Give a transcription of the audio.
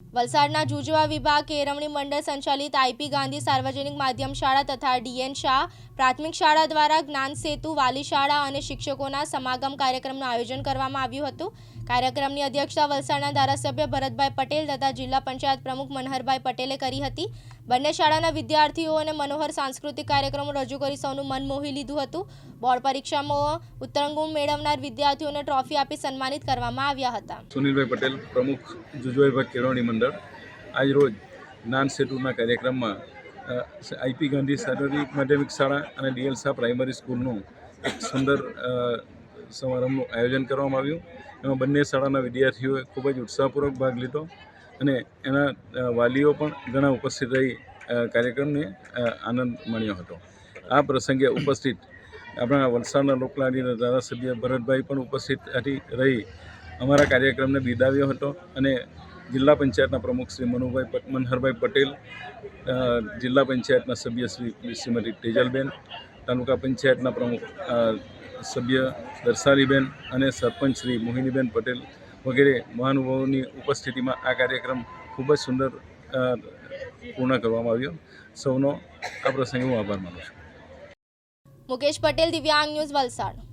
વલસાડના જુજવા વિભાગ કેળવણી મંડળ સંચાલિત આઈપી ગાંધી સાર્વજનિક માધ્યમ શાળા તથા ડીએન શાહ પ્રાથમિક શાળા દ્વારા જ્ઞાન સેતુ, વાલી શાળા અને શિક્ષકોના સમાગમ કાર્યક્રમનું આયોજન કરવામાં આવ્યું હતું. કાર્યક્રમની અધ્યક્ષતા વલસાડના ધારાસભ્ય ભરતભાઈ પટેલ તથા જિલ્લા પંચાયત પ્રમુખ મનહરભાઈ પટેલે કરી હતી. બંને શાળાના વિદ્યાર્થીઓને મનોહર સાંસ્કૃતિક કાર્યક્રમો રજૂ કરી સૌનું મન મોહી લીધું હતું. બોર્ડ પરીક્ષામાં ઉત્તરંગુણ મેળવનાર વિદ્યાર્થીઓને ટ્રોફી આપી સન્માનિત કરવામાં આવ્યા હતા. સુનિલભાઈ પટેલ, પ્રમુખ જુજવાઈભાઈ કેળવણી મંડળ આજ રોજ જ્ઞાન સેતુના કાર્યક્રમમાં આઈપી ગાંધી શારીરિક માધ્યમિક શાળા અને ડીએલ શાહ પ્રાઇમરી સ્કૂલનું એક સુંદર સમારંભનું આયોજન કરવામાં આવ્યું. એમાં બંને શાળાના વિદ્યાર્થીઓએ ખૂબ જ ઉત્સાહપૂર્વક ભાગ લીધો અને એના વાલીઓ પણ ઘણા ઉપસ્થિત રહી કાર્યક્રમને આનંદ માણ્યો હતો. આ પ્રસંગે ઉપસ્થિત આપણા વલસાડના લોકલાડીના ધારાસભ્ય ભરતભાઈ પણ ઉપસ્થિત હતી રહી અમારા કાર્યક્રમને બિરદાવ્યો હતો અને જિલ્લા પંચાયતના પ્રમુખ શ્રી મનુભાઈ મનહરભાઈ પટેલ જિલ્લા પંચાયતના સભ્ય શ્રી શ્રીમતી તેજલબેન, તાલુકા પંચાયતના પ્રમુખ સભ્ય દર્શાલીબેન અને સરપંચ શ્રી મોહિનીબેન પટેલ વગેરે મહાનુભાવોની ઉપસ્થિતિમાં આ કાર્યક્રમ ખૂબ જ સુંદર પૂર્ણ કરવામાં આવ્યો. સૌનો આ પ્રસંગે હું આભાર માનું છું. મુકેશ પટેલ, દિવ્યાંગ ન્યૂઝ વલસાડ.